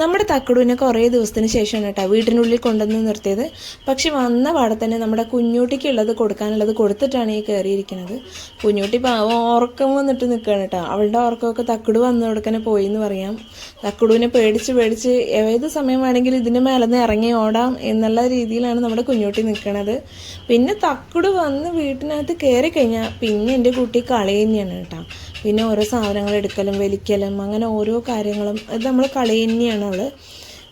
നമ്മുടെ തക്കടുവിനെ കുറേ ദിവസത്തിന് ശേഷമാണ് കേട്ടോ വീട്ടിനുള്ളിൽ കൊണ്ടുവന്ന് നിർത്തിയത്. പക്ഷെ വന്ന പാടെ തന്നെ നമ്മുടെ കുഞ്ഞൂട്ടിക്കുള്ളത് കൊടുക്കാനുള്ളത് കൊടുത്തിട്ടാണ് ഈ കയറിയിരിക്കുന്നത്. കുഞ്ഞൂട്ടി പാവം ഉറക്കം വന്നിട്ട് നിൽക്കുകയാണ് കേട്ടോ. അവളുടെ ഉറക്കമൊക്കെ തക്കടു വന്നു കൊടുക്കാനെ പോയി എന്ന് പറയാം. തക്കടുവിനെ പേടിച്ച് പേടിച്ച് ഏത് സമയം വേണമെങ്കിലും ഇതിന്റെ മേലെ നിന്ന് ഇറങ്ങി ഓടാം എന്നുള്ള രീതിയിലാണ് നമ്മുടെ കുഞ്ഞൂട്ടി നിൽക്കുന്നത് പിന്നെ തക്കടു വന്ന് വീട്ടിനകത്ത് കയറി കഴിഞ്ഞാൽ പിന്നെ എന്റെ കുട്ടി കളി തന്നെയാണ് കേട്ടോ. പിന്നെ ഓരോ സാധനങ്ങൾ എടുക്കലും വലിക്കലും അങ്ങനെ ഓരോ കാര്യങ്ങളും. അത് നമ്മൾ കളി തന്നെയാണ് അവൾ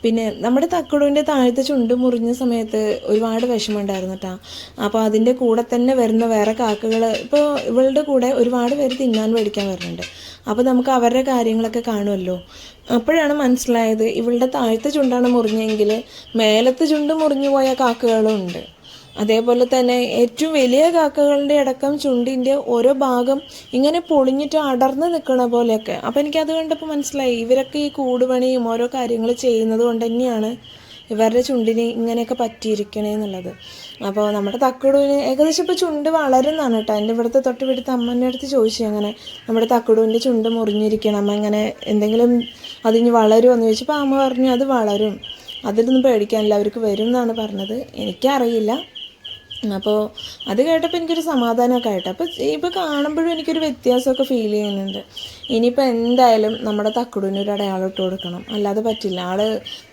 പിന്നെ നമ്മുടെ തക്കടുവിന്റെ താഴത്തെ ചുണ്ട് മുറിഞ്ഞ സമയത്ത് ഒരുപാട് വിഷമമുണ്ടായിരുന്നു കേട്ടോ അപ്പോൾ അതിന്റെ കൂടെ തന്നെ വരുന്ന വേറെ കാക്കകൾ ഇപ്പോൾ ഇവളുടെ കൂടെ ഒരുപാട് പേര് തിന്നാൻ മേടിക്കാൻ വരുന്നുണ്ട്. അപ്പോൾ നമുക്ക് അവരുടെ കാര്യങ്ങളൊക്കെ കാണുമല്ലോ അപ്പോഴാണ് മനസ്സിലായത് ഇവളുടെ താഴത്തെ ചുണ്ടാണ് മുറിഞ്ഞെങ്കിൽ മേലത്തെ ചുണ്ട് മുറിഞ്ഞു പോയ കാക്കകളും ഉണ്ട്. അതേപോലെ തന്നെ ഏറ്റവും വലിയ കാക്കകളുടെ അടക്കം ചുണ്ടിന്റെ ഓരോ ഭാഗം ഇങ്ങനെ പൊളിഞ്ഞിട്ട് അടർന്ന് നിൽക്കണ പോലെയൊക്കെ. അപ്പം എനിക്കത് കണ്ടപ്പോൾ മനസ്സിലായി. ഇവരൊക്കെ ഈ കൂടുപണിയും ഓരോ കാര്യങ്ങൾ ചെയ്യുന്നത് കൊണ്ട് തന്നെയാണ് ഇവരുടെ ചുണ്ടിന് ഇങ്ങനെയൊക്കെ പറ്റിയിരിക്കണേ എന്നുള്ളത്. അപ്പോൾ നമ്മുടെ തക്കടുവിന് ഏകദേശം ഇപ്പോൾ ചുണ്ട് വളരുന്നതാണ് കേട്ടോ. എന്റെ ഇവിടുത്തെ തൊട്ട് പിടുത്ത അമ്മേന്റെ അടുത്ത് ചോദിച്ചു അങ്ങനെ. നമ്മുടെ തക്കടുവിന്റെ ചുണ്ട് മുറിഞ്ഞിരിക്കണം അമ്മ ഇങ്ങനെ എന്തെങ്കിലും അതിന് വളരുമോ എന്ന് ചോദിച്ചപ്പോൾ അമ്മ പറഞ്ഞു അത് വളരും. അതിലൊന്നും പേടിക്കാനില്ല അവർക്ക് വരും എന്നാണ് പറഞ്ഞത്. എനിക്കറിയില്ല. അപ്പോൾ അത് കേട്ടപ്പോൾ എനിക്കൊരു സമാധാനമൊക്കെ ആയിട്ട്. അപ്പോൾ ഇപ്പോൾ കാണുമ്പോഴും എനിക്കൊരു വ്യത്യാസമൊക്കെ ഫീൽ ചെയ്യുന്നുണ്ട്. ഇനിയിപ്പോൾ എന്തായാലും നമ്മുടെ തക്കുടൂന് ഒരു അടയാളം ഇട്ട് കൊടുക്കണം. അല്ലാതെ പറ്റില്ല. ആൾ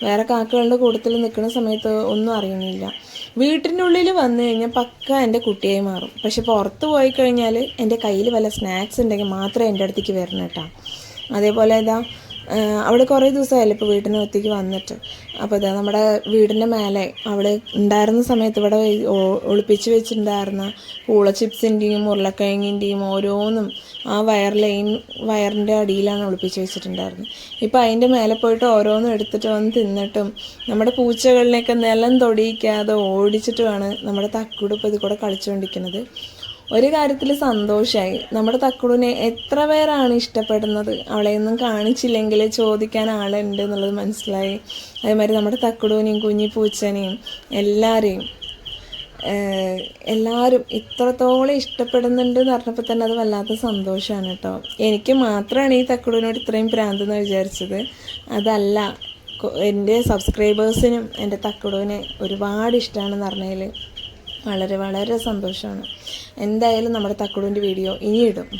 വേറെ കാക്കകളുടെ കൂട്ടത്തിൽ നിൽക്കുന്ന സമയത്ത് ഒന്നും അറിയുന്നില്ല വീട്ടിന്റെ ഉള്ളിൽ വന്നു കഴിഞ്ഞാൽ പക്ക എന്റെ കുട്ടിയായി മാറും. പക്ഷെ പുറത്ത് പോയി കഴിഞ്ഞാൽ എന്റെ കയ്യിൽ വല്ല സ്നാക്സ് ഉണ്ടെങ്കിൽ മാത്രമേ എന്റെ അടുത്തേക്ക് വരണം കേട്ടോ അതേപോലെ ഇതാ അവിടെ കുറേ ദിവസമായല്ലോ ഇപ്പോൾ വീട്ടിന് ഒറ്റയ്ക്ക് വന്നിട്ട്. അപ്പോൾ ഇതാ നമ്മുടെ വീടിന്റെ മേലെ അവിടെ ഉണ്ടായിരുന്ന സമയത്ത് ഇവിടെ ഒളിപ്പിച്ച് വെച്ചിട്ടുണ്ടായിരുന്ന പൂള ചിപ്സിന്റെയും ഉരുളക്കിഴങ്ങിന്റെയും ഓരോന്നും ആ വയർ ലൈൻ വയറിന്റെ അടിയിലാണ് ഒളിപ്പിച്ച് വെച്ചിട്ടുണ്ടായിരുന്നത്. ഇപ്പോൾ അതിന്റെ മേലെ പോയിട്ട് ഓരോന്നും എടുത്തിട്ട് വന്ന് തിന്നിട്ടും നമ്മുടെ പൂച്ചകളിനെയൊക്കെ നിലം തൊടിയിക്കാതെ ഓടിച്ചിട്ടുമാണ് നമ്മുടെ തക്കൂട് ഇപ്പോൾ ഇത് കൂടെ കളിച്ചുകൊണ്ടിരിക്കുന്നത്. ഒരു കാര്യത്തിൽ സന്തോഷമായി നമ്മുടെ തക്കുടുവിനെ എത്ര പേരാണ് ഇഷ്ടപ്പെടുന്നത്? അവളെയൊന്നും കാണിച്ചില്ലെങ്കിൽ ചോദിക്കാൻ ആളുണ്ട് എന്നുള്ളത് മനസ്സിലായി. അതേമാതിരി നമ്മുടെ തക്കുടുവിനെയും കുഞ്ഞി പൂച്ചനെയും എല്ലാവരെയും എല്ലാവരും ഇത്രത്തോളം ഇഷ്ടപ്പെടുന്നുണ്ട് എന്ന് പറഞ്ഞപ്പോൾ തന്നെ അത് വല്ലാത്ത സന്തോഷമാണ് കേട്ടോ. എനിക്ക് മാത്രമാണ് ഈ തക്കുടുവിനോട് ഇത്രയും ഭ്രാന്തെന്ന് വിചാരിച്ചത്. അതല്ല എന്റെ സബ്സ്ക്രൈബേഴ്സിനും എന്റെ തക്കുടുവിനെ ഒരുപാട് ഇഷ്ടമാണെന്ന് പറഞ്ഞതിൽ വളരെ വളരെ സന്തോഷമാണ്. എന്തായാലും നമ്മുടെ തക്കുടൂന്റെ വീഡിയോ ഇനി ഇടും